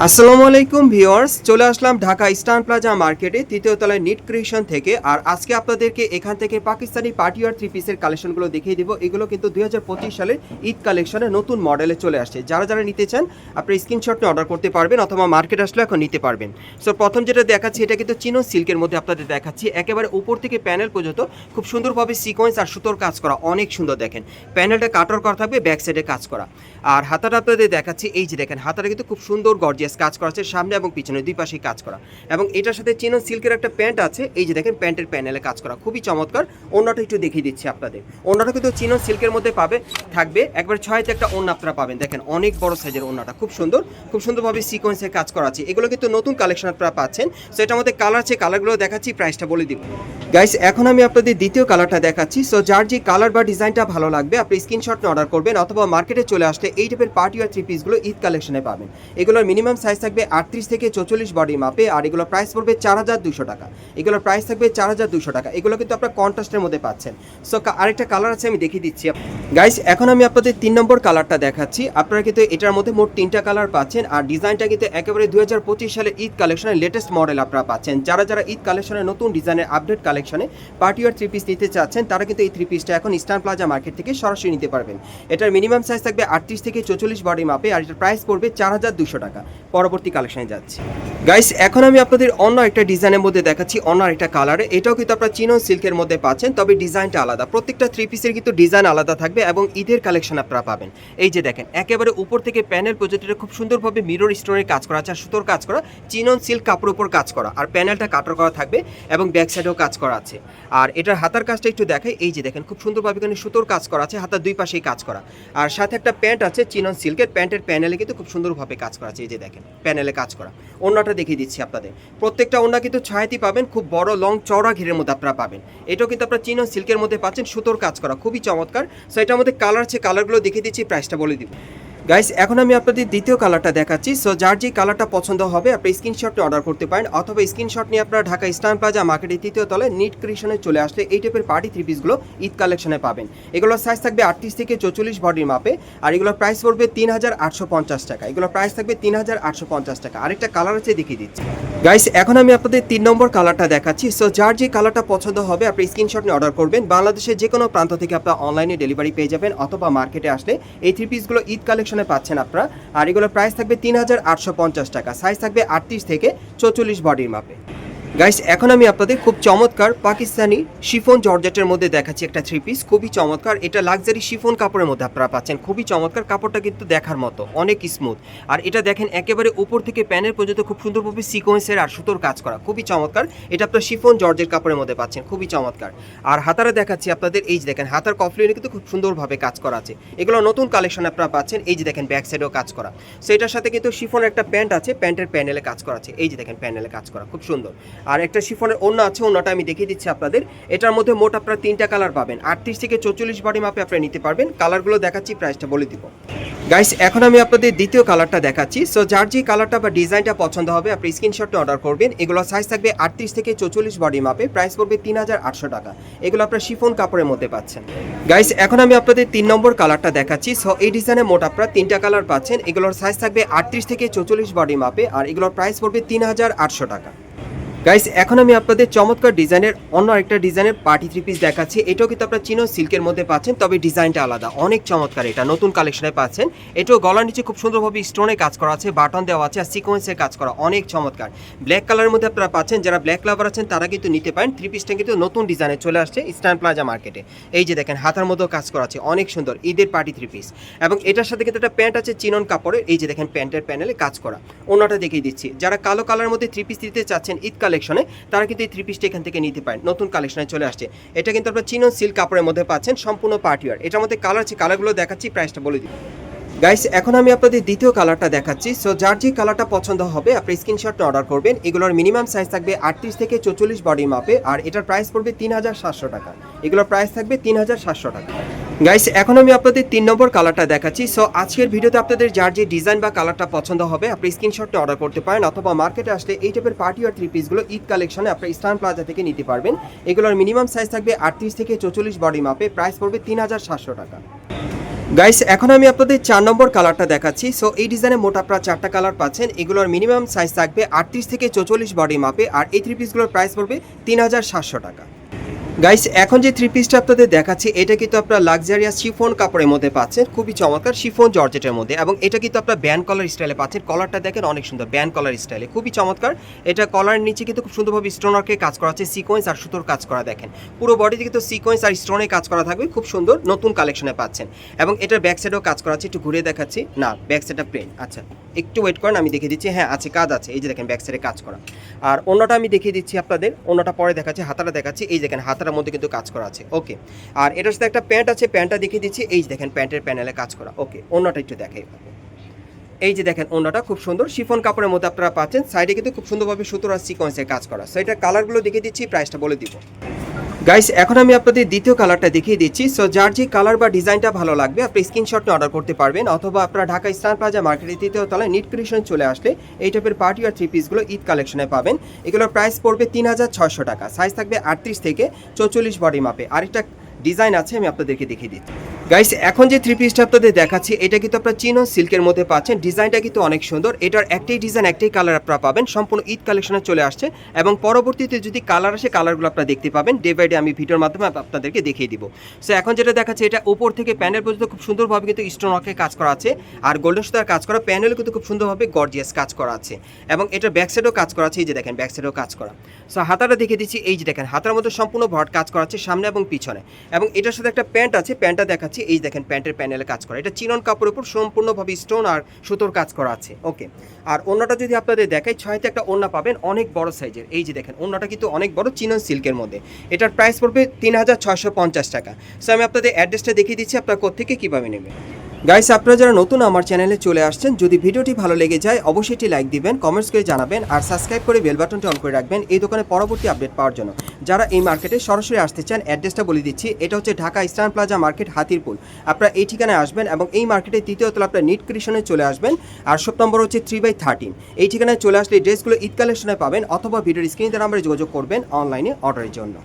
আসসালামু আলাইকুম ভিউয়ার্স, চলে আসলাম ঢাকা ইস্টার্ন প্লাজা মার্কেটে তৃতীয় তলায় নিট ক্রিয়েশন থেকে। আর আজকে আপনাদেরকে এখান থেকে পাকিস্তানি পার্টিওয়ার থ্রি পিসের কালেকশনগুলো দেখিয়ে দিব। এগুলো কিন্তু দুই হাজার পঁচিশ সালের ঈদ কালেকশনে নতুন মডেলে চলে আসছে। যারা যারা নিতে চান আপনি স্ক্রিনশট নিয়ে অর্ডার করতে পারবেন অথবা মার্কেট আসলে এখন নিতে পারবেন। সো প্রথম যেটা দেখাচ্ছি, এটা কিন্তু চিনো সিল্কের মধ্যে আপনাদের দেখাচ্ছি। একেবারে উপর থেকে প্যানেল পর্যন্ত খুব সুন্দরভাবে সিকোয়েন্স আর সুতোর কাজ করা। অনেক সুন্দর দেখেন। প্যানেলটা কাটার করা থাকবে ব্যাক সাইডে কাজ করা। আর হাতাটা আপনাদের দেখাচ্ছি, এই যে দেখেন, হাতাটা কিন্তু খুব সুন্দর গর্জিয়াস কাজ করা আছে, সামনে এবং পিছনে, দুই পাশেই কাজ করা। এবং এটার সাথে চিনো সিল্কের একটা প্যান্ট আছে, এই যে দেখেন প্যান্টের প্যানেলে কাজ করা, খুবই চমৎকার। ওনাটা একটু দেখিয়ে দিচ্ছি আপনাদের। ওনাটা কিন্তু চিনো সিল্কের মধ্যে পাবে, থাকবে। একবার ছয়তে একটা ওন্না আপনারা পাবেন। দেখেন অনেক বড় সাইজের ওন্নাটা খুব সুন্দর। খুব সুন্দরভাবে সিকোয়েন্সের কাজ করা আছে। এগুলো কিন্তু নতুন কালেকশন আপনারা পাচ্ছেন। সো এটার মধ্যে কালার আছে কালারগুলো দেখাচ্ছি প্রাইসটা বলে দিব। গাইস এখন আমি আপনাদের দ্বিতীয় কালারটা দেখাচ্ছি। সো যার যে কালার বা ডিজাইনটা ভালো লাগবে, আপনি স্ক্রিনশট নিয়ে অর্ডার করবেন, অথবা মার্কেটে চলে আসলে এই টাইপের পার্টি আর থ্রি পিসগুলো ঈদ কালেকশনে পাবেন। এগুলোর মিনিমাম সাইজ থাকবে আটত্রিশ থেকে চৌচল্লিশ বডি মাপে, আর এগুলোর প্রাইস পড়বে চার হাজার দুশো টাকা। এগুলোর প্রাইস থাকবে চার হাজার দুশো টাকা। এগুলো কিন্তু আপনার কন্ট্রাস্টের মধ্যে পাচ্ছেন। সো আরেকটা কালার আছে, আমি দেখিয়ে দিচ্ছি গাইস এখন আমি আপনাদের তিন নম্বর কালারটা দেখাচ্ছি। আপনারা কিন্তু এটার মধ্যে মোট তিনটা কালার পাচ্ছেন, আর ডিজাইনটা কিন্তু একেবারে দুই হাজার পঁচিশ সালের ঈদ কালেকশনের লেটেস্ট মডেল আপনারা পাচ্ছেন। যারা যারা ঈদ কালেকশনের নতুন ডিজাইনের আপডেট কালেকশনে পার্টি আর থ্রি পিস নিতে চাচ্ছেন, তারা কিন্তু এই থ্রি পিসটা এখন ইস্টার্ন প্লাজা মার্কেট থেকে সরাসরি নিতে পারবেন। এটার মিনিমাম সাইজ থাকবে আটত্রিশ থেকে চৌচল্লিশ বডি মাপে আর এটার প্রাইস পড়বে চার হাজার দুশো টাকা। পরবর্তী কালেকশনে যাচ্ছি। গাইস এখন আমি আপনাদের অন্য একটা ডিজাইনের মধ্যে দেখাচ্ছি, অন্য একটা কালারে এটাও কিন্তু আপনারা চিনো সিল্কের মধ্যে পাচ্ছেন, তবে ডিজাইনটা আলাদা। প্রত্যেকটা থ্রি পিসের কিন্তু ডিজাইন আলাদা থাকবে। এবং ঈদের কালেকশন আপনারা পাবেন। এই যে দেখেন, একেবারে উপর থেকে প্যানেল এটা খুব সুন্দরভাবে মিরর স্টোনের কাজ করা আছে সুতোর কাজ করা, চিনন সিল্ক কাপড়ের উপর কাজ করা, আর প্যানেলটা কাটার করা থাকবে এবং ব্যাক সাইডেও কাজ করা আছে। আর এটার হাতার কাজটা একটু দেখাই, এই যে দেখেন, খুব সুন্দরভাবে এখানে সুতোর কাজ করা আছে, হাতার দুই পাশেই কাজ করা। আর সাথে একটা প্যান্ট আছে, চিনন সিল্কের প্যান্টের প্যানেলে কিন্তু খুব সুন্দরভাবে কাজ করা আছে, এই যে দেখেন প্যানেলে কাজ করা। অন্যটা দেখিয়ে দিচ্ছি আপনাদের। প্রত্যেকটা ওনা কিন্তু ছায়াতি পাবেন, খুব বড় লং চওড়া ঘিরের মধ্যে আপনারা পাবেন। এটাও কিন্তু আপনারা চিনন সিল্কের মধ্যে পাচ্ছেন, সুতোর কাজ করা, খুবই চমৎকার। সো এটার মধ্যে কালার আছে কালারগুলো দেখিয়ে দিচ্ছি প্রাইসটা বলে দিব। গাইস এখন আমি আপনাদের দ্বিতীয় কালারটা দেখাচ্ছি। সো যার যে কালারটা পছন্দ হবে, আপনি স্ক্রিনশট নিয়ে অর্ডার করতে পারেন, অথবা স্ক্রিনশট নিয়ে আপনারা ঢাকা ইস্টার্ন প্লাজা মার্কেটের তৃতীয় তলে নিট ক্রিয়েশনে চলে আসলে এই টাইপের পার্টি থ্রি পিসগুলো ঈদ কালেকশনে পাবেন। এগুলোর সাইজ থাকবে আটত্রিশ থেকে চৌচল্লিশ বডির মাপে আর এগুলোর প্রাইস পড়বে তিন হাজার আটশো পঞ্চাশ টাকা। এগুলোর প্রাইস থাকবে তিন হাজার আটশো পঞ্চাশ টাকা। আরেকটা কালার আছে, দেখিয়ে দিচ্ছি। গাইস এখন আমি আপনাদের তিন নম্বর কালারটা দেখাচ্ছি। সো যার যে কালারটা পছন্দ হবে, আপনি স্ক্রিনশট নিয়ে অর্ডার করবেন। বাংলাদেশের যে কোনো প্রান্ত থেকে আপনারা অনলাইনে ডেলিভারি পেয়ে যাবেন, অথবা মার্কেটে আসলে এই থ্রি পিসগুলো ঈদ কালেকশনে পাচ্ছেন আপনারা। আর এগুলোর প্রাইস থাকবে তিন হাজার আটশো পঞ্চাশ টাকা। সাইজ থাকবে আটত্রিশ থেকে চৌচল্লিশ বডির মাপে। গাইস এখন আমি আপনাদের খুব চমৎকার পাকিস্তানি শিফন জর্জেটের মধ্যে দেখাচ্ছি একটা থ্রি পিস খুবই চমৎকার। এটা লাক্সারি শিফন কাপড়ের মধ্যে আপনারা পাচ্ছেন। খুবই চমৎকার কাপড়টা কিন্তু দেখার মতো, অনেক স্মুথ আর এটা দেখেন একেবারে উপর থেকে প্যানের পর্যন্ত খুব সুন্দরভাবে সিকোয়েন্সের আর সুতোর কাজ করা। খুবই চমৎকার। এটা আপনার শিফন জর্জের কাপড়ের মধ্যে পাচ্ছেন, খুবই চমৎকার। আর হাতারা দেখাচ্ছি আপনাদের, এই যে দেখেন, হাতার কফলিনে কিন্তু খুব সুন্দরভাবে কাজ করা আছে। এগুলো নতুন কালেকশন আপনারা পাচ্ছেন, এই যে দেখেন ব্যাক সাইডেও কাজ করা। সো এটার সাথে কিন্তু শিফনের একটা প্যান্ট আছে প্যান্টের প্যানেলে কাজ করা আছে। এই যে দেখেন প্যানেলে কাজ করা, খুব সুন্দর। আর একটা শিফনের অন্য আছে অন্যটা আমি দেখিয়ে দিচ্ছি আপনাদের। এটার মধ্যে মোট আপনারা তিনটা কালার পাবেন। আটত্রিশ থেকে চৌচল্লিশ বডি মাপে আপনারা নিতে পারবেন। কালারগুলো দেখাচ্ছি প্রাইসটা বলে দিব। গাইস এখন আমি আপনাদের দ্বিতীয় কালারটা দেখাচ্ছি। সো যার যে কালারটা বা ডিজাইনটা পছন্দ হবে, আপনি স্ক্রিনশটটা অর্ডার করবেন। এগুলো সাইজ থাকবে আটত্রিশ থেকে চৌচল্লিশ বডি মাপে প্রাইস পড়বে তিন হাজার আটশো টাকা। এগুলো আপনার শিফন কাপড়ের মধ্যে পাচ্ছেন। গাইস এখন আমি আপনাদের তিন নম্বর কালারটা দেখাচ্ছি। সো এই ডিজাইনে মোট আপনারা তিনটা কালার পাচ্ছেন। এগুলোর সাইজ থাকবে আটত্রিশ থেকে চৌচল্লিশ বডি মাপে আর এগুলোর প্রাইস পড়বে তিন হাজার আটশো টাকা। গাইস এখন আমি আপনাদের চমৎকার ডিজাইনের অন্য আরেকটা ডিজাইনের পার্টি থ্রি পিস দেখাচ্ছি। এটাও কিন্তু আপনারা চিনো, সিল্কের মধ্যে পাচ্ছেন, তবে ডিজাইনটা আলাদা। অনেক চমৎকার এটা, নতুন কালেকশনে পাচ্ছেন। এটাও গলার নিচে খুব সুন্দরভাবে স্টোনে কাজ করা আছে বাটন দেওয়া আছে, আর সিকোয়েন্সের কাজ করা, অনেক চমৎকার। ব্ল্যাক কালারের মধ্যে আপনারা পাচ্ছেন, যারা ব্ল্যাক লাভার আছেন, তারা কিন্তু নিতে পারেন। থ্রি পিসটা কিন্তু নতুন ডিজাইনে চলে আসছে ইস্টার্ন প্লাজা মার্কেটে এই যে দেখেন, হাতার মধ্যেও কাজ করা আছে, অনেক সুন্দর, ঈদের পার্টি থ্রি পিস এবং এটার সাথে কিন্তু একটা প্যান্ট আছে, চিনন কাপড়ের। এই যে দেখেন প্যান্টের প্যানেলে কাজ করা। অন্যটা দেখিয়ে দিচ্ছি। যারা কালো কালারের মধ্যে থ্রি পিস দিতে চাচ্ছেন ঈদ কালেকশনে তারা কিন্তু এই থ্রি পিসটা এখান থেকে নিতে পারেন নতুন কালেকশনে চলে আসছে। এটা কিন্তু আপনার চিনন সিল্ক কাপড়ের মধ্যে পাচ্ছেন, সম্পূর্ণ পার্টিওয়ার এটার মধ্যে কালার আছে কালারগুলো দেখাচ্ছি প্রাইসটা বলে দিই। গাইস এখন আমি আপনাদের দ্বিতীয় কালারটা দেখাচ্ছি। সো যার যে কালারটা পছন্দ হবে, আপনি স্ক্রিনশটটা অর্ডার করবেন। এগুলোর মিনিমাম সাইজ থাকবে আটত্রিশ থেকে চৌচল্লিশ বডি মাপে আর এটার প্রাইস পড়বে তিন হাজার সাতশো টাকা। এগুলোর প্রাইস থাকবে তিন হাজার সাতশো টাকা। গাইস এখন আমি আপনাদের তিন নম্বর কালারটা দেখাচ্ছি। সো আজকের ভিডিওতে আপনাদের যার যে ডিজাইন বা কালারটা পছন্দ হবে, আপনি স্ক্রিনশটটা অর্ডার করতে পারেন অথবা মার্কেটে আসলে এই টাইপের পার্টি আর থ্রি পিসগুলো ঈদ কালেকশনে আপনি ইস্টার্ন প্লাজা থেকে নিতে পারবেন। এগুলোর মিনিমাম সাইজ থাকবে আটত্রিশ থেকে চৌচল্লিশ বডি মাপে প্রাইস পড়বে তিন হাজার সাতশো টাকা। গাইস এখন আমি আপনাদের চার নম্বর কালারটা দেখাচ্ছি। সো এই ডিজাইনে মোট আপনারা চারটা কালার পাচ্ছেন। এগুলোর মিনিমাম সাইজ থাকবে আটত্রিশ থেকে চৌচল্লিশ বডি মাপে আর এই থ্রি পিসগুলোর প্রাইস পড়বে তিন হাজার সাতশো টাকা। গাইস এখন যে থ্রি পিসটা আপনাদের দেখাচ্ছি, এটা কিন্তু আপনারা লাক্সারিয়াস শিফন কাপড়ের মধ্যে পাচ্ছেন, খুবই চমৎকার শিফন জর্জেটের মধ্যে, এবং এটা কিন্তু আপনার ব্যান্ড কলার স্টাইলে পাচ্ছেন। কলারটা দেখেন অনেক সুন্দর ব্যান্ড কলার স্টাইলে খুবই চমৎকার। এটা কলার নিচে কিন্তু খুব সুন্দরভাবে স্টোনারকে কাজ করা আছে সিকোয়েন্স আর সুতোর কাজ করা দেখেন। পুরো বডিতে কিন্তু সিকোয়েন্স আর স্টোনে কাজ করা থাকবে, খুব সুন্দর, নতুন কালেকশনে পাচ্ছেন। এবং এটার ব্যাক সাইডেও কাজ করা আছে একটু ঘুরে দেখাচ্ছি। না ব্যাক সাইডটা প্লেন আচ্ছা। একটু ওয়েট করেন, আমি দেখিয়ে দিচ্ছি হ্যাঁ আছে, কাজ আছে, এই যে দেখেন ব্যাক সাইডে কাজ করা। আর অন্যটা আমি দেখিয়ে দিচ্ছি আপনাদের অন্যটা পরে দেখাচ্ছি, হাতাটা দেখাচ্ছি, এই দেখেন হাতার মধ্যে কিন্তু কাজ করা আছে। ওকে। আর এটার সাথে একটা প্যান্ট আছে, প্যান্টটা দেখিয়ে দিচ্ছি। এই দেখেন, প্যান্টের প্যানেলে কাজ করা। ওকে অন্যটা একটু দেখাই এই যে দেখেন অন্যটা খুব সুন্দর। শিফন কাপড়ের মধ্যে আপনারা পাচ্ছেন। সাইডে কিন্তু খুব সুন্দরভাবে সুতোর আর সিকোয়েন্সের কাজ করা। সো এটা কালারগুলো দেখিয়ে দিচ্ছি প্রাইসটা বলে দিব। গাইস এখন আমি আপনাদের দ্বিতীয় কালারটা দেখিয়ে দিচ্ছি। সো যার যে কালার বা ডিজাইনটা ভালো লাগবে, আপনি স্ক্রিনশট অর্ডার করতে পারবেন। অথবা আপনারা ঢাকা স্টার প্লাজা মার্কেটের তৃতীয় তলায় নিট ক্রিয়েশন চলে আসলে এই টাইপের পার্টি আর থ্রি পিসগুলো ঈদ কালেকশনে পাবেন। এগুলোর প্রাইস পড়বে তিন হাজার ছশো টাকা। সাইজ থাকবে আটত্রিশ থেকে চৌচল্লিশ বডি মাপে আরেকটা ডিজাইন আছে, আমি আপনাদেরকে দেখিয়ে দিচ্ছি। গাইস এখন যে থ্রি পিসটা আপনাদের দেখাচ্ছি, এটা কিন্তু আপনারা চিনো সিল্কের মধ্যে পাচ্ছেন। ডিজাইনটা কিন্তু অনেক সুন্দর। এটার একটাই ডিজাইন একটাই কালার আপনারা পাবেন। সম্পূর্ণ ঈদ কালেকশনে চলে আসছে। এবং পরবর্তীতে যদি কালার আসে কালারগুলো আপনারা দেখতে পাবেন। ডে বাই ডে আমি ভিডিওর মাধ্যমে আপনাদেরকে দেখিয়ে দিব। সো এখন যেটা দেখাচ্ছে, এটা উপর থেকে প্যানেল পর্যন্ত খুব সুন্দরভাবে কিন্তু স্টোনকে কাজ করা আছে। আর গোল্ডেন সুতার কাজ করা প্যানেলও কিন্তু খুব সুন্দরভাবে গর্জিয়াস কাজ করা আছে। এবং এটার ব্যাক সাইডেও কাজ করা আছে। এই যে দেখেন ব্যাক সাইডেও কাজ করা। সো হাতাটা দেখিয়ে দিচ্ছি। এই যে দেখেন, হাতার মধ্যে সম্পূর্ণ ভট কাজ করা আছে, সামনে এবং পিছনে। এবং এটার সাথে একটা প্যান্ট আছে। প্যান্টটা দেখাচ্ছি এই দেখেন প্যান্টের প্যানেলে কাজ করা। এটা চিনন কাপড়ের উপর সম্পূর্ণভাবে স্টোন আর সুতোর কাজ করা আছে। ওকে। আর অন্যটা যদি আপনাদের দেখাই, ছয়তে একটা ওন্না পাবেন অনেক বড় সাইজের। এই যে দেখেন অন্যটা কিন্তু অনেক বড় চিনন সিল্কের মধ্যে। এটার প্রাইস পড়বে তিন হাজার ছয়শো পঞ্চাশ টাকা। সো আমি আপনাদের অ্যাড্রেসটা দেখিয়ে দিচ্ছি, আপনার কোথেকে কীভাবে নেবেন? গাইস আপনারা যারা নতুন আমার চ্যানেলে চলে আসছেন, যদি ভিডিওটি ভালো লেগে যায়, অবশ্যই এটি লাইক দিবেন কমেন্টস করে জানাবেন, আর সাবস্ক্রাইব করে বেল বাটনটি অন করে রাখবেন এই দোকানে পরবর্তী আপডেট পাওয়ার জন্য। যারা এই মার্কেটে সরাসরি আসতে চান অ্যাড্রেসটা বলে দিচ্ছি, এটা হচ্ছে Dhaka eastern plaza market, Hatirpool. আপনারা এই ঠিকানায় আসবেন এবং এই মার্কেটের তৃতীয় তলা আপনার নিট ক্রিয়েশনে চলে আসবেন, আর সব নম্বর হচ্ছে থ্রি বাই থার্টিন এই ঠিকানায় চলে আসলে ড্রেসগুলো ঈদ কালেকশনে পাবেন, অথবা ভিডিওর স্ক্রিনে আমরা যোগাযোগ করবেন অনলাইনে অর্ডারের জন্য।